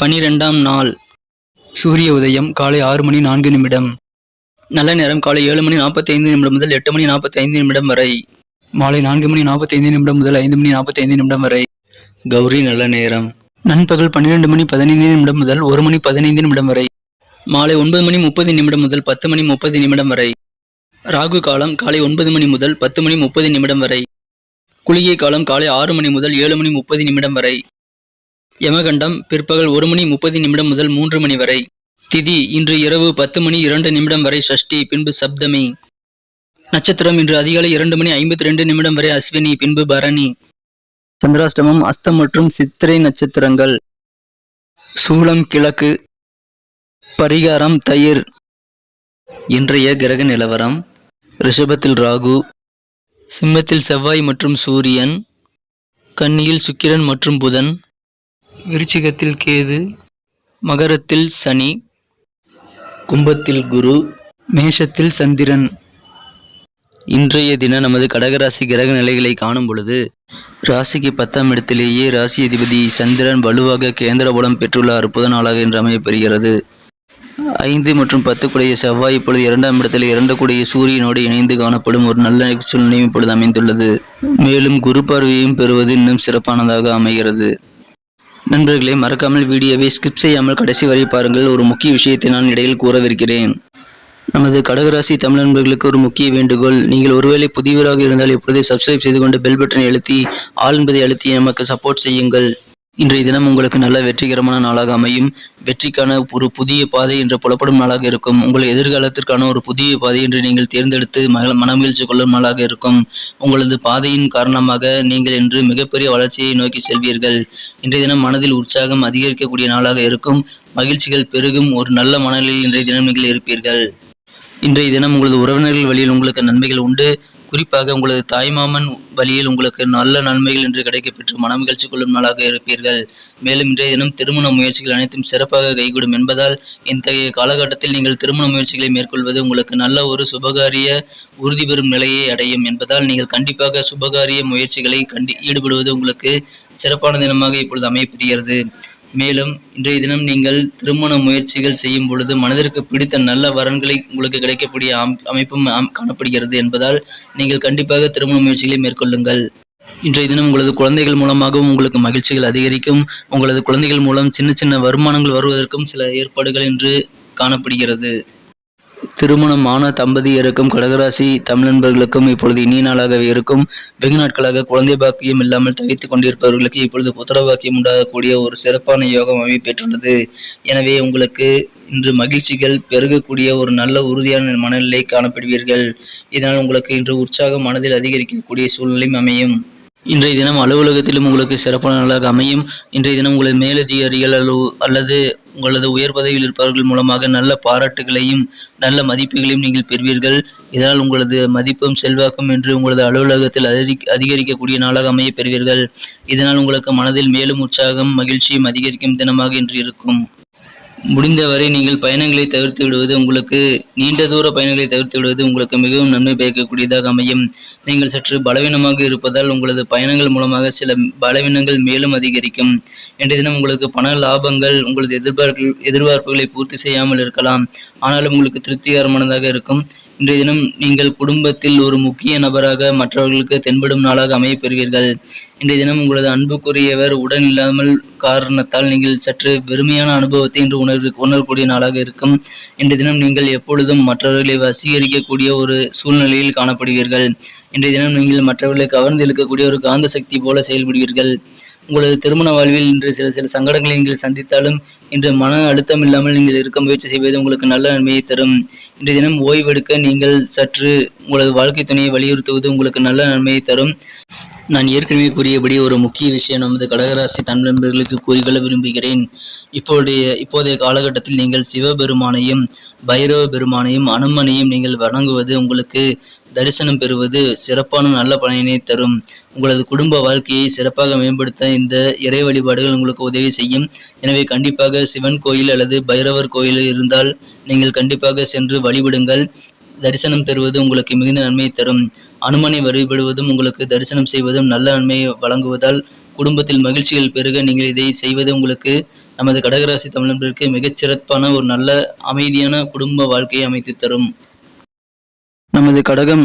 பனிரெண்டாம் நாள். சூரிய உதயம் காலை ஆறு மணி நான்கு நிமிடம். நல்ல நேரம் காலை ஏழு மணி நாற்பத்தி ஐந்து நிமிடம் முதல் எட்டு மணி நாற்பத்தி ஐந்து நிமிடம் வரை. மாலை நான்கு மணி நாற்பத்தி ஐந்து நிமிடம் முதல் ஐந்து மணி நாற்பத்தி ஐந்து நிமிடம் வரை. கௌரி நல்ல நேரம். நண்பகல் பன்னிரெண்டு மணி பதினைந்து நிமிடம் முதல் ஒரு மணி பதினைந்து நிமிடம் வரை. மாலை ஒன்பது மணி முப்பது நிமிடம் முதல் பத்து மணி முப்பது நிமிடம் வரை. ராகு காலம் காலை ஒன்பது மணி முதல் பத்து மணி முப்பது நிமிடம் வரை. குளிகை காலம் காலை ஆறு மணி முதல் ஏழு மணி முப்பது நிமிடம் வரை. யமகண்டம் பிற்பகல் ஒரு மணி முப்பது நிமிடம் முதல் மூன்று மணி வரை. திதி இன்று இரவு பத்து மணி இரண்டு நிமிடம் வரை சஷ்டி பின்பு சப்தமி. நட்சத்திரம் இன்று அதிகாலை இரண்டு மணி ஐம்பத்தி ரெண்டு நிமிடம் வரை அஸ்வினி பின்பு பரணி. சந்திராஷ்டமம் அஸ்தம் மற்றும் சித்திரை நட்சத்திரங்கள். சூளம் கிழக்கு. பரிகாரம் தயிர். இன்றைய கிரக நிலவரம் ரிஷபத்தில் ராகு சிம்மத்தில் செவ்வாய் மற்றும் சூரியன் கன்னியில் சுக்கிரன் மற்றும் புதன் விருச்சிகத்தில் கேது மகரத்தில் சனி கும்பத்தில் குரு மேஷத்தில் சந்திரன். இன்றைய தினம் நமது கடகராசி கிரக நிலைகளை காணும் பொழுது ராசிக்கு பத்தாம் இடத்திலேயே ராசி அதிபதி சந்திரன் வலுவாக கேந்திர பலம் பெற்றுள்ள அற்புத நாளாக இன்று அமையப்பெறுகிறது ஐந்து மற்றும் பத்து கூடிய செவ்வாய் இப்பொழுது இரண்டாம் இடத்தில் இரண்டு கூடிய சூரியனோடு இணைந்து காணப்படும் ஒரு நல்ல சூழ்நிலையும் இப்பொழுது அமைந்துள்ளது. மேலும் குரு பார்வையும் பெறுவது இன்னும் சிறப்பானதாக அமைகிறது. நண்பர்களே மறக்காமல் வீடியோவை ஸ்கிப் செய்யாமல் கடைசி வரை பாருங்கள். ஒரு முக்கிய விஷயத்தை நான் இடையில் கூறவிருக்கிறேன். நமது கடகராசி தமிழ் நண்பர்களுக்கு ஒரு முக்கிய வேண்டுகோள். நீங்கள் ஒருவேளை புதியவராக இருந்தால் இப்பொழுதே சப்ஸ்கிரைப் செய்து கொண்டு பெல் பட்டனை அழுத்தி ஆள் என்பதை அழுத்தி நமக்கு சப்போர்ட் செய்யுங்கள். இன்றைய தினம் உங்களுக்கு நல்ல வெற்றிகரமான நாளாக அமையும். வெற்றிக்கான ஒரு புதிய பாதை என்று புலப்படும் நாளாக இருக்கும். உங்கள் எதிர்காலத்திற்கான ஒரு புதிய பாதை என்று நீங்கள் தேர்ந்தெடுத்து மனமகிழ்ச்சி கொள்ளும் நாளாக இருக்கும். உங்களது பாதையின் காரணமாக நீங்கள் இன்று மிகப்பெரிய வளர்ச்சியை நோக்கி செல்வீர்கள். இன்றைய தினம் மனதில் உற்சாகம் அதிகரிக்கக்கூடிய நாளாக இருக்கும். மகிழ்ச்சிகள் பெருகும். ஒரு நல்ல மனநிலையில் இன்றைய தினம் நீங்கள் இருப்பீர்கள். இன்றைய தினம் உங்களது உறவினர்கள் வழியில் உங்களுக்கு நன்மைகள் உண்டு. குறிப்பாக உங்களது தாய்மாமன் வழியில் உங்களுக்கு நல்ல நன்மைகள் என்று கிடைக்கப்பெற்று மனமகிழ்ச்சி கொள்ளும் நாளாக இருப்பீர்கள். மேலும் இன்றைய தினம் திருமண முயற்சிகள் அனைத்தும் சிறப்பாக கைகூடும் என்பதால் இத்தகைய காலகட்டத்தில் நீங்கள் திருமண முயற்சிகளை மேற்கொள்வது உங்களுக்கு நல்ல ஒரு சுபகாரிய உறுதி பெறும் நிலையை அடையும் என்பதால் நீங்கள் கண்டிப்பாக சுபகாரிய முயற்சிகளை கண்டி ஈடுபடுவது உங்களுக்கு சிறப்பான தினமாக இப்பொழுது அமையப்படுகிறது மேலும் இன்றைய தினம் நீங்கள் திருமண முயற்சிகள் செய்யும் பொழுது மனதிற்கு பிடித்த நல்ல வரன்களை உங்களுக்கு கிடைக்கக்கூடிய அம்- அமைப்பும் காணப்படுகிறது என்பதால் நீங்கள் கண்டிப்பாக திருமண முயற்சிகளை மேற்கொள்ளுங்கள். இன்றைய தினம் உங்களது குழந்தைகள் மூலமாகவும் உங்களுக்கு மகிழ்ச்சிகள் அதிகரிக்கும். உங்களது குழந்தைகள் மூலம் சின்ன சின்ன வருமானங்கள் வருவதற்கும் சில ஏற்பாடுகள் இன்று காணப்படுகிறது. திருமணமான தம்பதியருக்கும் கடகராசி தமிழ் நண்பர்களுக்கும் இப்பொழுது இனிய நாளாகவே இருக்கும். வெகு நாட்களாக குழந்தை பாக்கியம் இல்லாமல் தவித்துக் கொண்டிருப்பவர்களுக்கு இப்பொழுது புத்திர பாக்கியம் உண்டாகக்கூடிய ஒரு சிறப்பான யோகம் அமைப்பெற்றுள்ளது எனவே உங்களுக்கு இன்று மகிழ்ச்சிகள் பெருகக்கூடிய ஒரு நல்ல உறுதியான மனநிலை காணப்படுவீர்கள். இதனால் உங்களுக்கு இன்று உற்சாகம் மனதில் அதிகரிக்கக்கூடிய சூழ்நிலையும் அமையும். இன்றைய தினம் அலுவலகத்திலும் உங்களுக்கு சிறப்பான நாளாக அமையும். இன்றைய தினம் உங்களது மேலதிகாரிகள் அல்லது அல்லது உங்களது உயர் பதவியில் இருப்பவர்கள் மூலமாக நல்ல பாராட்டுகளையும் நல்ல மதிப்புகளையும் நீங்கள் பெறுவீர்கள். இதனால் உங்களது மதிப்பும் செல்வாக்கும் என்று உங்களது அலுவலகத்தில் அதிகரி- அதிகரிக்கக்கூடிய நாளாக அமைய பெறுவீர்கள். இதனால் உங்களுக்கு மனதில் மேலும் உற்சாகம் மகிழ்ச்சியும் அதிகரிக்கும் தினமாக இன்று இருக்கும். முடிந்தவரை நீங்கள் பயணங்களை தவிர்த்து விடுவது உங்களுக்கு நீண்ட தூர பயணங்களை தவிர்த்து விடுவது உங்களுக்கு மிகவும் நன்மை பயக்கக்கூடியதாக அமையும். நீங்கள் சற்று பலவீனமாக இருப்பதால் உங்களது பயணங்கள் மூலமாக சில பலவீனங்கள் மேலும் அதிகரிக்கும். இன்றைய தினம் உங்களுக்கு பண லாபங்கள் உங்களது எதிர்பார்ப்பு எதிர்பார்ப்புகளை பூர்த்தி செய்யாமல் இருக்கலாம். ஆனாலும் உங்களுக்கு திருப்திகரமானதாக இருக்கும். இன்றைய தினம் நீங்கள் குடும்பத்தில் ஒரு முக்கிய நபராக மற்றவர்களுக்கு தென்படும் நாளாக அமையப்பெறுவீர்கள். இன்றைய தினம் உங்களது அன்புக்குரியவர் உடன் இல்லாமல் காரணத்தால் நீங்கள் சற்று வெறுமையான அனுபவத்தை இன்று உணர்வு உணரக்கூடிய நாளாக இருக்கும். இன்றைய தினம் நீங்கள் எப்பொழுதும் மற்றவர்களை வசீகரிக்கக்கூடிய ஒரு சூழ்நிலையில் காணப்படுவீர்கள். இன்றைய தினம் நீங்கள் மற்றவர்களை கவர்ந்து இழுக்கக்கூடிய ஒரு காந்த சக்தி போல செயல்படுவீர்கள். உங்களது திருமண வாழ்வில் இன்று சில சில சங்கடங்களை நீங்கள் சந்தித்தாலும் இன்று மன அழுத்தம் இல்லாமல் நீங்கள் இருக்க முயற்சி செய்வது உங்களுக்கு நல்ல நன்மையை தரும். இன்றைய தினம் ஓய்வெடுக்க நீங்கள் சற்று உங்களது வாழ்க்கை துணையை வலியுறுத்துவது உங்களுக்கு நல்ல நன்மையை தரும். நான் ஏற்கனவே கூறியபடி ஒரு முக்கிய விஷயம் நமது கடகராசி தன் நண்பர்களுக்கு கூறிக்கொள்ள விரும்புகிறேன். இப்போதைய இப்போதைய காலகட்டத்தில் நீங்கள் சிவபெருமானையும் பைரவ பெருமானையும் அனுமனையும் நீங்கள் வணங்குவது உங்களுக்கு தரிசனம் பெறுவது சிறப்பான நல்ல பலனை தரும். உங்களது குடும்ப வாழ்க்கையை சிறப்பாக மேம்படுத்த இந்த இறை வழிபாடுகள் உங்களுக்கு உதவி செய்யும். எனவே கண்டிப்பாக சிவன் கோயில் அல்லது பைரவர் கோயில் இருந்தால் நீங்கள் கண்டிப்பாக சென்று வழிபடுங்கள். தரிசனம் தருவது உங்களுக்கு மிகுந்த நன்மை தரும். அனுமனை வழிபடுவதும் உங்களுக்கு தரிசனம் செய்வதும் நல்ல நன்மையை வழங்குவதால் குடும்பத்தில் மகிழ்ச்சிகள் பெருக. நீங்கள் இதை செய்வது உங்களுக்கு நமது கடகராசி தமிழர்களுக்கு மிகச் சிறப்பான ஒரு நல்ல அமைதியான குடும்ப வாழ்க்கையை அமைத்து தரும். நமது கடகம்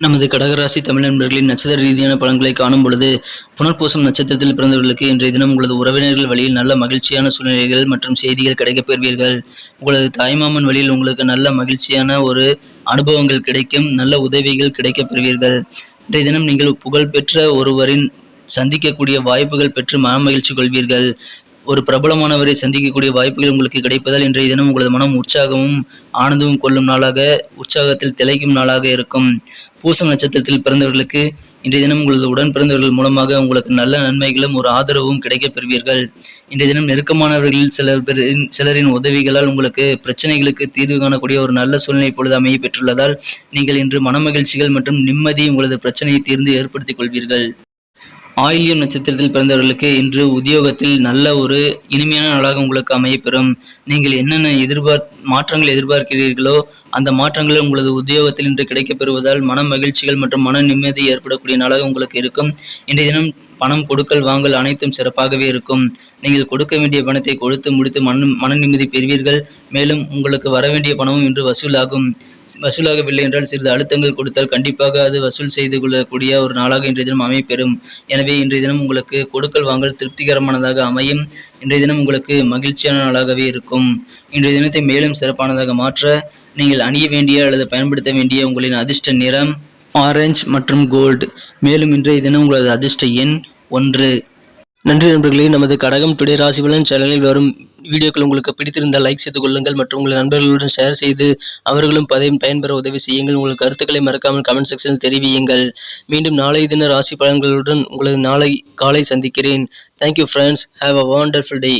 நமது கடகராசி தமிழ் நண்பர்களின் நட்சத்திர ரீதியான பலன்களை காணும் பொழுது புனர்பூசம் நட்சத்திரத்தில் பிறந்தவர்களுக்கு இன்றைய தினம் உங்களது உறவினர்கள் வழியில் நல்ல மகிழ்ச்சியான சூழ்நிலைகள் மற்றும் செய்திகள் கிடைக்கப் பெறுவீர்கள். உங்களது தாய்மாமன் வழியில் உங்களுக்கு நல்ல மகிழ்ச்சியான ஒரு அனுபவங்கள் கிடைக்கும் நல்ல உதவிகள் கிடைக்கப் பெறுவீர்கள். இன்றைய தினம் நீங்கள் புகழ்பெற்ற ஒருவரின் சந்திக்கக்கூடிய வாய்ப்புகள் பெற்று மனமகிழ்ச்சி கொள்வீர்கள். ஒரு பிரபலமானவரை சந்திக்கக்கூடிய வாய்ப்புகள் உங்களுக்கு கிடைப்பதால் இன்றைய தினம் உங்களது மனம் உற்சாகமும் ஆனந்தமும் கொள்ளும் நாளாக உற்சாகத்தில் திளைக்கும் நாளாக இருக்கும். பூச நட்சத்திரத்தில் பிறந்தவர்களுக்கு இன்றைய தினம் உங்களது உடன் பிறந்தவர்கள் மூலமாக உங்களுக்கு நல்ல நன்மைகளும் ஒரு ஆதரவும் கிடைக்கப் பெறுவீர்கள். இன்றைய தினம் நெருக்கமானவர்களில் சிலர் பேரின் சிலரின் உதவிகளால் உங்களுக்கு பிரச்சனைகளுக்கு தீர்வு காணக்கூடிய ஒரு நல்ல சூழ்நிலை இப்பொழுது அமைய பெற்றுள்ளதால் நீங்கள் இன்று மனமகிழ்ச்சிகள் மற்றும் நிம்மதி உங்களது பிரச்சனையை தீர்ந்து ஏற்படுத்திக் கொள்வீர்கள். ஆயில்யம் நட்சத்திரத்தில் பிறந்தவர்களுக்கு இன்று உத்தியோகத்தில் நல்ல ஒரு இனிமையான நாளாக உங்களுக்கு அமையப்பெறும். நீங்கள் என்னென்ன எதிர்பார் மாற்றங்கள் எதிர்பார்க்கிறீர்களோ அந்த மாற்றங்கள் உங்களது உத்தியோகத்தில் இன்று கிடைக்கப்பெறுவதால் மன மகிழ்ச்சிகள் மற்றும் மன நிம்மதி ஏற்படக்கூடிய நாளாக உங்களுக்கு இருக்கும். இன்றைய தினம் பணம் கொடுக்கல் வாங்கல் அனைத்தும் சிறப்பாகவே இருக்கும். நீங்கள் கொடுக்க வேண்டிய பணத்தை கொடுத்து முடித்து மன மன நிம்மதி பெறுவீர்கள். மேலும் உங்களுக்கு வர வேண்டிய பணமும் இன்று வசூலாகும். வசூலாகவில்லை என்றால் சிறிது அழுத்தங்கள் கொடுத்தால் கண்டிப்பாக அது வசூல் செய்து கொள்ளக்கூடிய ஒரு நாளாக இன்றைய தினம் அமைப்பெறும் எனவே இன்றைய தினம் உங்களுக்கு கொடுக்கல் வாங்கல் திருப்திகரமானதாக அமையும். இன்றைய தினம் உங்களுக்கு மகிழ்ச்சியான நாளாகவே இருக்கும். இன்றைய தினத்தை மேலும் சிறப்பானதாக மாற்ற நீங்கள் அணிய வேண்டிய அல்லது பயன்படுத்த வேண்டிய உங்களின் அதிர்ஷ்ட நிறம் ஆரஞ்சு மற்றும் கோல்டு மேலும் இன்றைய தினம் உங்களது அதிர்ஷ்ட எண் ஒன்று. நன்றி நண்பர்களே நமது கடகம் டுடே ராசிபலன் சேனலில் வரும் வீடியோக்கள் உங்களுக்கு பிடித்திருந்தால் லைக் செய்து கொள்ளுங்கள் மற்றும் உங்கள் நண்பர்களுடன் ஷேர் செய்து அவர்களும் பதையும் பயன்பெற உதவி செய்யுங்கள். உங்கள் கருத்துக்களை மறக்காமல் கமெண்ட் செக்ஷனில் தெரிவியுங்கள். மீண்டும் நாளை தின ராசி பலன்களுடன் உங்களது நாளை காலை சந்திக்கிறேன். Thank you friends have a wonderful day